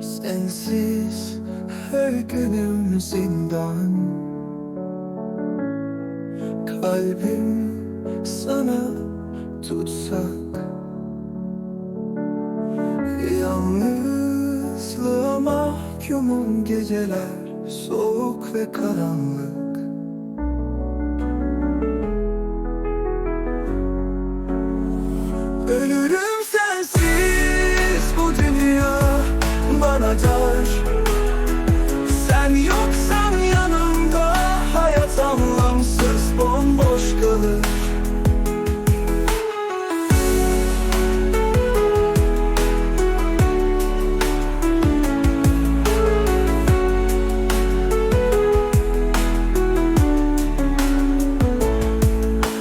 Sensiz her günüm zindan. Kalbim sana tutsak Yalnızlığa mahkumum geceler Soğuk ve karanlık bana dar Sen yoksan yanımda hayat anlamsız bomboş kalır.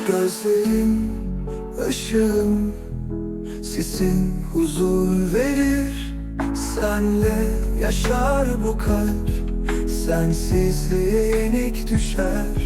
Gözlerim, ışığım, sesin huzur verir Senle yaşar bu kalp, sensizliğe yenik düşer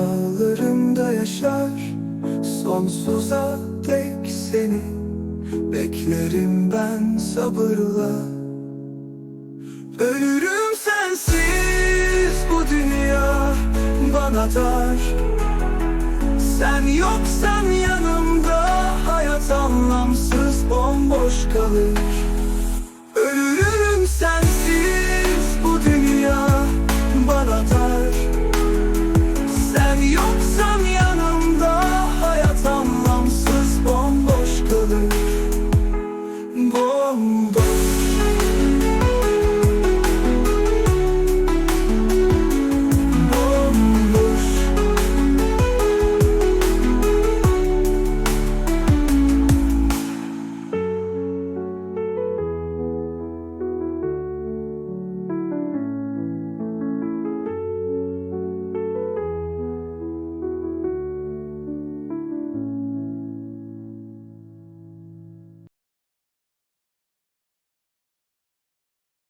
Rüyalarımda yaşar Sonsuza dek seni. Beklerim ben sabırla. Ölürüm sensiz bu dünya bana dar. Sen yoksan